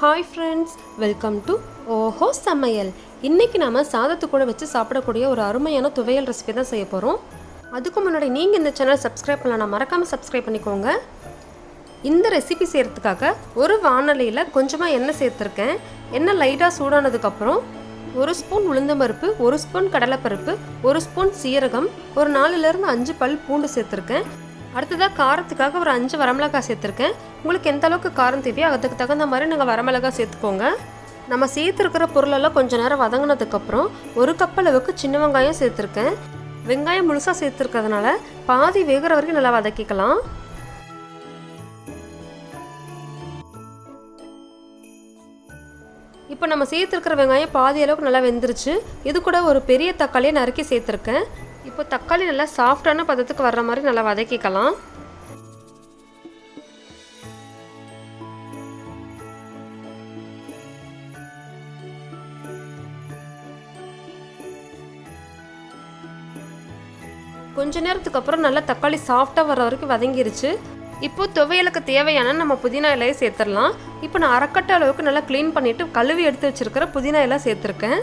Hi friends welcome to ஓஹோ சமையல் இன்றைக்கி நம்ம சாதத்து கூட வச்சு சாப்பிடக்கூடிய ஒரு அருமையான துவையல் ரெசிபி தான் செய்ய போகிறோம் அதுக்கு முன்னாடி நீங்கள் இந்த சேனல் சப்ஸ்கிரைப் பண்ணலாம் மறக்காமல் சப்ஸ்கிரைப் பண்ணிக்கோங்க. இந்த ரெசிபி செய்கிறதுக்காக ஒரு வானொலியில் கொஞ்சமாக எண்ணெய் சேர்த்துருக்கேன். எண்ணெய் லைட்டாக சூடானதுக்கப்புறம் ஒரு ஸ்பூன் உளுந்தம்பருப்பு ஒரு ஸ்பூன் கடலைப்பருப்பு ஒரு ஸ்பூன் சீரகம் ஒரு நாலுலேருந்து அஞ்சு பல் பூண்டு சேர்த்துருக்கேன். அடுத்ததாக காரத்துக்காக ஒரு அஞ்சு வரமிளகாய் சேர்த்துருக்கேன். உங்களுக்கு எந்த அளவுக்கு காரம் தேவையோ அதுக்கு தகுந்த மாதிரி நீங்கள் வரமிளகாய் சேர்த்துக்கோங்க. நம்ம சேர்த்துருக்கிற பொருளெல்லாம் கொஞ்சம் நேரம் வதங்கினதுக்கப்புறம் ஒரு கப் அளவுக்கு சின்ன வெங்காயம் சேர்த்துருக்கேன். வெங்காயம் முழுசாக சேர்த்துருக்கிறதுனால பாதி வேகிற வரைக்கும் நல்லா வதக்கிக்கலாம். இப்போ நம்ம சேர்த்துருக்கிற வெங்காயம் பாதி அளவுக்கு நல்லா வெந்துருச்சு. இது கூட ஒரு பெரிய தக்காளியை நறுக்கி சேர்த்துருக்கேன். இப்போ தக்காளி நல்லா சாஃப்டான பதத்துக்கு வர்ற மாதிரி நல்லா வதக்கிக்கலாம். கொஞ்ச நேரத்துக்கு அப்புறம் நல்லா தக்காளி சாஃப்டாக வர வரைக்கும் வதங்கிருச்சு. இப்போ துவையலுக்கு தேவையான நம்ம புதினா இலையை சேர்த்துடலாம். இப்போ நான் அரைக்கட்ட அளவுக்கு நல்லா க்ளீன் பண்ணிவிட்டு கழுவி எடுத்து வச்சிருக்கிற புதினா இலை சேர்த்துருக்கேன்.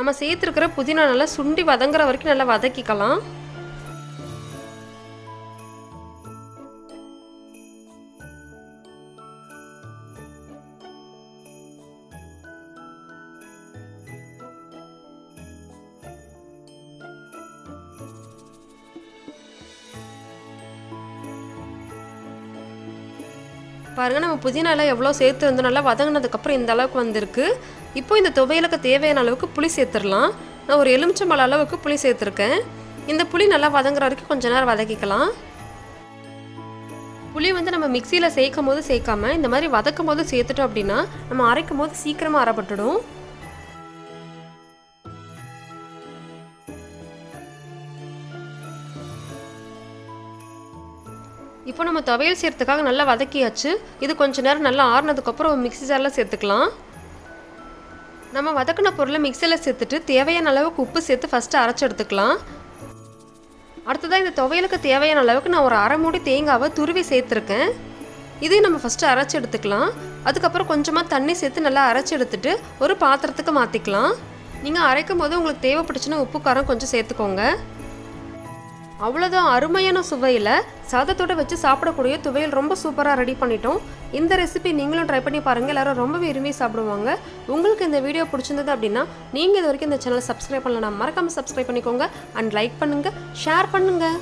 நம்ம சேர்த்துருக்கிற புதினா நல்லா சுண்டி வதங்குற வரைக்கும் நல்லா வதக்கிக்கலாம். பாருங்கள் நம்ம புதினாலாம் எவ்வளோ சேர்த்து வந்து நல்லா வதங்கினதுக்கப்புறம் இந்த அளவுக்கு வந்திருக்கு. இப்போ இந்த துவையலுக்கு தேவையான அளவுக்கு புளி சேர்த்துடலாம். நான் ஒரு எலுமிச்சம்பழ அளவுக்கு புளி சேர்த்துருக்கேன். இந்த புளி நல்லா வதங்குற வரைக்கும் கொஞ்ச நேரம் வதக்கிக்கலாம். புளி வந்து நம்ம மிக்சியில் சேர்க்கும் போது சேர்க்காம இந்த மாதிரி வதக்கும் போது சேர்த்துட்டோம் அப்படின்னா நம்ம அரைக்கும் போது சீக்கிரமாக அரைப்பட்டுடும். இப்போ நம்ம துவையல் சேர்த்துக்காக நல்லா வதக்கியாச்சு. இது கொஞ்ச நேரம் நல்லா ஆறுனதுக்கப்புறம் மிக்ஸி ஜாரில் சேர்த்துக்கலாம். நம்ம வதக்கின பொருளை மிக்சியில் சேர்த்துட்டு தேவையான அளவுக்கு உப்பு சேர்த்து ஃபஸ்ட்டு அரைச்சி எடுத்துக்கலாம். அடுத்ததாக இந்த துவையலுக்கு தேவையான அளவுக்கு நான் ஒரு அரை மூடி தேங்காவை துருவி சேர்த்துருக்கேன். இதையும் நம்ம ஃபஸ்ட்டு அரைச்சி எடுத்துக்கலாம். அதுக்கப்புறம் கொஞ்சமாக தண்ணி சேர்த்து நல்லா அரைச்சி எடுத்துட்டு ஒரு பாத்திரத்துக்கு மாற்றிக்கலாம் நீங்கள் அரைக்கும் போது உங்களுக்கு தேவைப்பட்டுச்சுன்னா உப்பு காரம் கொஞ்சம் சேர்த்துக்கோங்க. அவ்வளோதான் அருமையான சுவையில் சாதத்தோடு வச்சு சாப்பிடக்கூடிய துவையல் ரொம்ப சூப்பராக ரெடி பண்ணிட்டோம். இந்த ரெசிபி நீங்களும் ட்ரை பண்ணி பாருங்கள் எல்லோரும் ரொம்ப விரும்பி சாப்பிடுவாங்க. உங்களுக்கு இந்த வீடியோ பிடிச்சிருந்தது அப்படின்னா நீங்கள் இது வரைக்கும் இந்த சேனலை சப்ஸ்கிரைப் பண்ணலன்னா மறக்காமல் சப்ஸ்கிரைப் பண்ணிக்கோங்க. அண்ட் லைக் பண்ணுங்கள் ஷேர் பண்ணுங்கள்